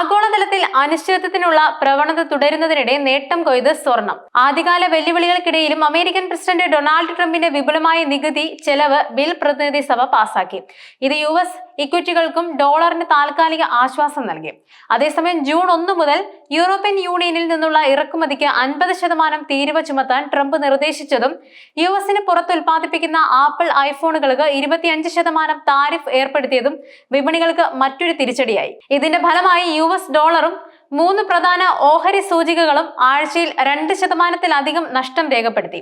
agora ആഗോളതലത്തിൽ അനിശ്ചിതത്വത്തിനുള്ള പ്രവണത തുടരുന്നതിനിടെ നേട്ടം കൊയ്ത് സ്വർണം. ആദ്യകാല വെല്ലുവിളികൾക്കിടയിലും അമേരിക്കൻ പ്രസിഡന്റ് ഡൊണാൾഡ് ട്രംപിന്റെ വിപുലമായ നികുതി ചെലവ് ബിൽ പ്രതിനിധി സഭ പാസാക്കി. ഇത് യു എസ് ഇക്വിറ്റികൾക്കും ഡോളറിന് താൽക്കാലിക ആശ്വാസം നൽകി. അതേസമയം ജൂൺ ഒന്ന് മുതൽ യൂറോപ്യൻ യൂണിയനിൽ നിന്നുള്ള ഇറക്കുമതിക്ക് അൻപത് ശതമാനം തീരുവ ചുമത്താൻ ട്രംപ് നിർദ്ദേശിച്ചതും യു എസിന് പുറത്ത് ഉൽപ്പാദിപ്പിക്കുന്ന ആപ്പിൾ ഐഫോണുകൾക്ക് ഇരുപത്തിയഞ്ച് ശതമാനം താരിഫ് ഏർപ്പെടുത്തിയതും വിപണികൾക്ക് മറ്റൊരു തിരിച്ചടിയായി. ഇതിന്റെ ഫലമായി യു എസ് ഡോളറും മൂന്ന് പ്രധാന ഓഹരി സൂചികകളും ആഴ്ചയിൽ രണ്ട് ശതമാനത്തിലധികം നഷ്ടം രേഖപ്പെടുത്തി.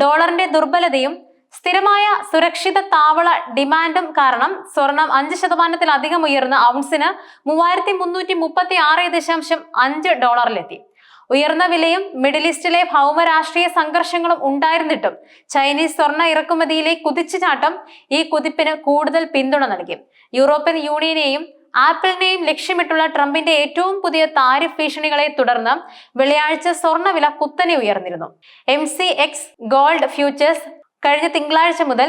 ഡോളറിന്റെ ദുർബലതയും സ്ഥിരമായ സുരക്ഷിത താവള ഡിമാൻഡും കാരണം സ്വർണം അഞ്ച് ശതമാനത്തിലധികം ഉയർന്ന ഔൺസിന് മൂവായിരത്തി മുന്നൂറ്റി മുപ്പത്തി ആറ് ദശാംശം അഞ്ച് ഡോളറിലെത്തി. ഉയർന്ന വിലയും മിഡിൽ ഈസ്റ്റിലെ ഭൗമരാഷ്ട്രീയ സംഘർഷങ്ങളും ഉണ്ടായിരുന്നിട്ടും ചൈനീസ് സ്വർണ ഇറക്കുമതിയിലെ കുതിച്ചുചാട്ടം ഈ കുതിപ്പിന് കൂടുതൽ പിന്തുണ നൽകി. യൂറോപ്യൻ യൂണിയനെയും ആപ്പിളിനെയും ലക്ഷ്യമിട്ടുള്ള ട്രംപിന്റെ ഏറ്റവും പുതിയ താരിഫ് ഭീഷണികളെ തുടർന്ന് വെള്ളിയാഴ്ച സ്വർണവില കുത്തനെ ഉയർന്നിരുന്നു. M C X gold futures കഴിഞ്ഞ തിങ്കളാഴ്ച മുതൽ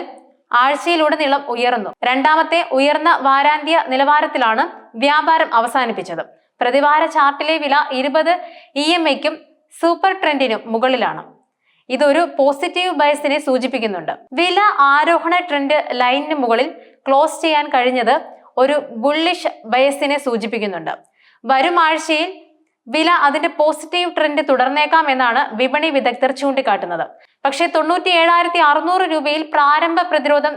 ആഴ്ചയിലുടനീളം ഉയർന്നു. രണ്ടാമത്തെ ഉയർന്ന വാരാന്ത്യ നിലവാരത്തിലാണ് വ്യാപാരം അവസാനിപ്പിച്ചത്. പ്രതിവാര ചാർട്ടിലെ വില ഇരുപത് ഇ എം ഐക്കും സൂപ്പർ ട്രെൻഡിനും മുകളിലാണ്. ഇതൊരു പോസിറ്റീവ് ബയസിനെ സൂചിപ്പിക്കുന്നുണ്ട്. വില ആരോഹണ ട്രെൻഡ് ലൈനിന് മുകളിൽ ക്ലോസ് ചെയ്യാൻ കഴിഞ്ഞത് ഒരു ബുള്ളിഷ് ബയസിനെ സൂചിപ്പിക്കുന്നുണ്ട്. വരും ആഴ്ചയിൽ വില അതിന്റെ പോസിറ്റീവ് ട്രെൻഡ് തുടർന്നേക്കാം എന്നാണ് വിപണി വിദഗ്ധർ ചൂണ്ടിക്കാട്ടുന്നത്. പക്ഷേ തൊണ്ണൂറ്റി ഏഴായിരത്തി അറുന്നൂറ് രൂപയിൽ പ്രാരംഭ പ്രതിരോധം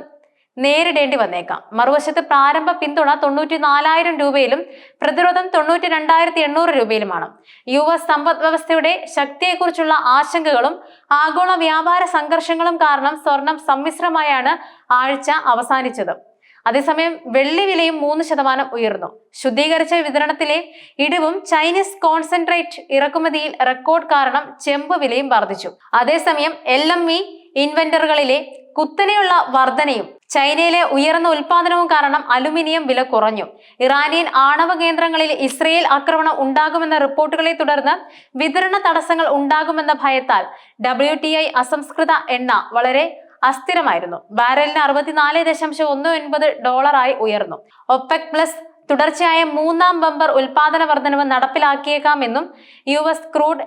നേരിടേണ്ടി വന്നേക്കാം. മറുവശത്ത് പ്രാരംഭ പിന്തുണ തൊണ്ണൂറ്റി നാലായിരം രൂപയിലും പ്രതിരോധം തൊണ്ണൂറ്റി രണ്ടായിരത്തി എണ്ണൂറ് രൂപയിലുമാണ്. യു എസ് സമ്പദ് വ്യവസ്ഥയുടെ ശക്തിയെക്കുറിച്ചുള്ള ആശങ്കകളും ആഗോള വ്യാപാര സംഘർഷങ്ങളും കാരണം സ്വർണം സമ്മിശ്രമായാണ് ആഴ്ച അവസാനിച്ചത്. അതേസമയം വെള്ളി വിലയും മൂന്ന് ശതമാനം ഉയർന്നു. ശുദ്ധീകരിച്ച വിതരണത്തിലെ ഇടിവും ചൈനീസ് കോൺസെൻട്രേറ്റ് ഇറക്കുമതിയിൽ റെക്കോർഡ് കാരണം ചെമ്പ് വിലയും വർദ്ധിച്ചു. അതേസമയം എൽ എം ഇ ഇൻവെന്ററുകളിലെ കുത്തനെയുള്ള വർധനയും ചൈനയിലെ ഉയർന്ന ഉൽപാദനവും കാരണം അലുമിനിയം വില കുറഞ്ഞു. ഇറാനിയൻ ആണവ കേന്ദ്രങ്ങളിൽ ഇസ്രയേൽ ആക്രമണം ഉണ്ടാകുമെന്ന റിപ്പോർട്ടുകളെ തുടർന്ന് വിതരണ തടസ്സങ്ങൾ ഉണ്ടാകുമെന്ന ഭയത്താൽ ഡബ്ല്യു അസംസ്കൃത എണ്ണ വളരെ അസ്ഥിരമായിരുന്നു. ബാരലിന് അറുപത്തിനാല് ദശാംശം ഒന്ന് ഒൻപത് ഡോളറായി ഉയർന്നു. ഒപെക് പ്ലസ് തുടർച്ചയായ മൂന്നാം ബമ്പർ ഉൽപാദന വർധനവ് നടപ്പിലാക്കിയേക്കാമെന്നും യു എസ് ക്രൂഡ്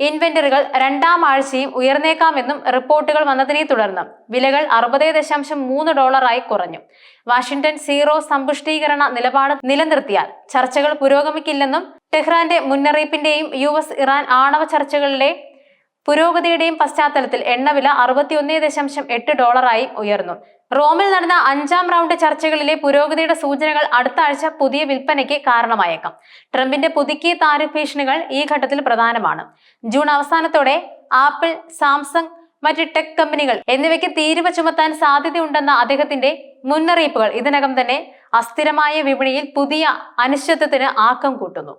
ഇൻവെന്ററികൾ രണ്ടാം ആഴ്ചയും ഉയർന്നേക്കാമെന്നും റിപ്പോർട്ടുകൾ വന്നതിനെ തുടർന്ന് വിലകൾ അറുപത് ദശാംശം മൂന്ന് ഡോളറായി കുറഞ്ഞു. വാഷിംഗ്ടൺ സീറോ സമ്പുഷ്ടീകരണ നിലപാട് നിലനിർത്തിയാൽ ചർച്ചകൾ പുരോഗമിക്കില്ലെന്നും ടെഹ്റാന്റെ മുന്നറിയിപ്പിന്റെയും യു ഇറാൻ ആണവ ചർച്ചകളിലെ പുരോഗതിയുടെയും പശ്ചാത്തലത്തിൽ എണ്ണവില അറുപത്തിയൊന്ന് ദശാംശം എട്ട് ഡോളറായി ഉയർന്നു. റോമിൽ നടന്ന അഞ്ചാം റൗണ്ട് ചർച്ചകളിലെ പുരോഗതിയുടെ സൂചനകൾ അടുത്ത ആഴ്ച പുതിയ വിൽപ്പനയ്ക്ക് കാരണമായേക്കാം. ട്രംപിന്റെ പുതുക്കിയ താരിഫ് ഭീഷണികൾ ഈ ഘട്ടത്തിൽ പ്രധാനമാണ്. ജൂൺ അവസാനത്തോടെ ആപ്പിൾ സാംസങ് മറ്റ് ടെക് കമ്പനികൾ എന്നിവയ്ക്ക് തീരുവ ചുമത്താൻ സാധ്യതയുണ്ടെന്ന അദ്ദേഹത്തിന്റെ മുന്നറിയിപ്പുകൾ ഇതിനകം തന്നെ അസ്ഥിരമായ വിപണിയിൽ പുതിയ അനിശ്ചിതത്വത്തിന് ആക്കം കൂട്ടുന്നു.